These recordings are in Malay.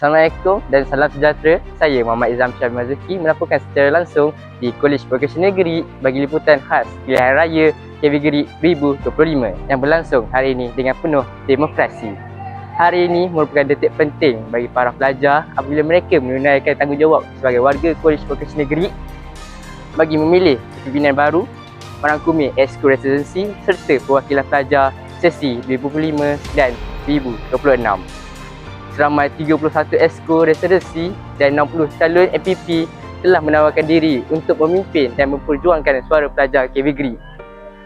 Assalamualaikum dan salam sejahtera. Saya Muhammad Izam Syah Mazuki melaporkan secara langsung di Kolej Vocational Negeri bagi liputan khas Pilihan Raya Kategori 2025 yang berlangsung hari ini dengan penuh demokrasi. Hari ini merupakan detik penting bagi para pelajar apabila mereka menunaikan tanggungjawab sebagai warga Kolej Vocational Negeri bagi memilih pimpinan baru, merangkumi ekskul residensi serta perwakilan pelajar sesi 2025 dan 2026 seramai 31 esko residensi dan 60 calon MPP telah menawarkan diri untuk memimpin dan memperjuangkan suara pelajar KV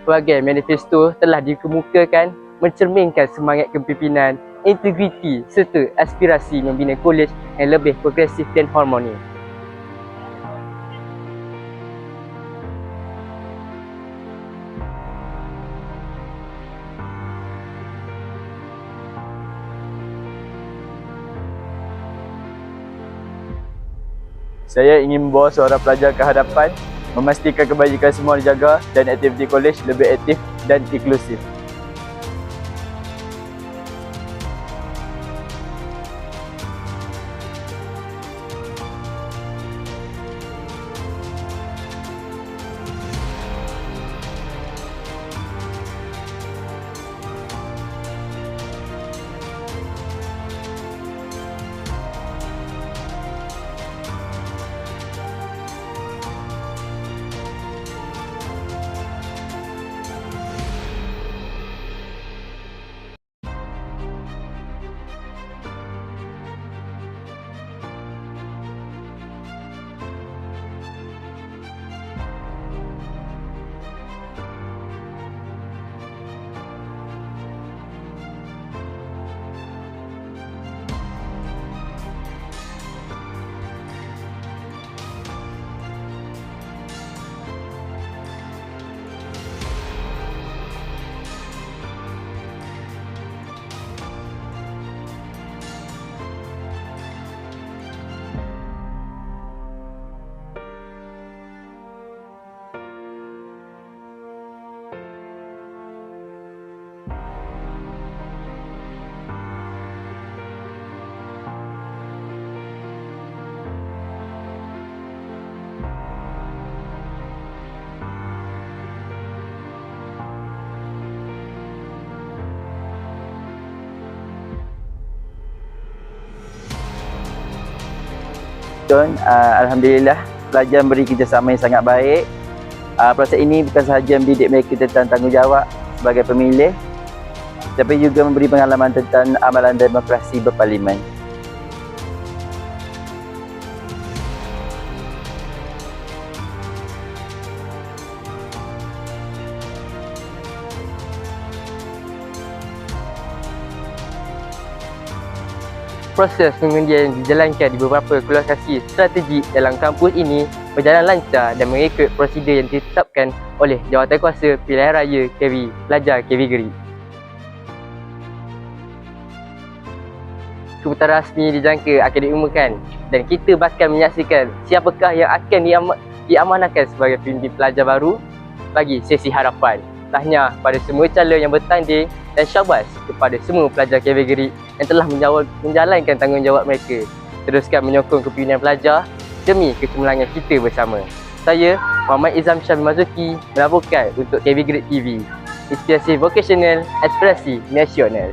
Sebagai manifesto telah dikemukakan mencerminkan semangat kepimpinan, integriti serta aspirasi membina kolej yang lebih progresif dan harmoni. Saya ingin membawa seorang pelajar ke hadapan, memastikan kebajikan semua dijaga dan aktiviti kolej lebih aktif dan inklusif. Tuan, uh, Alhamdulillah pelajar memberi kerjasama yang sangat baik. Uh, proses ini bukan sahaja mendidik mereka tentang tanggungjawab sebagai pemilih tapi juga memberi pengalaman tentang amalan demokrasi berparlimen. Proses pengundian dijalankan di beberapa lokasi strategik dalam kampus ini berjalan lancar dan mengikut prosedur yang ditetapkan oleh Jawatan Kuasa Pilihan Raya KV Pelajar KV Geri. Keputusan rasmi dijangka akan diumumkan dan kita bakal menyaksikan siapakah yang akan diam- diamanahkan sebagai pemimpin pelajar baru bagi sesi harapan. Tahniah pada semua calon yang bertanding dan syabas kepada semua pelajar kategori yang telah menjalankan tanggungjawab mereka. Teruskan menyokong kepimpinan pelajar demi kecemerlangan kita bersama. Saya, Muhammad Izam Syamil Mazuki, melaporkan untuk KB Grade TV. Inspirasi vokasional, aspirasi nasional.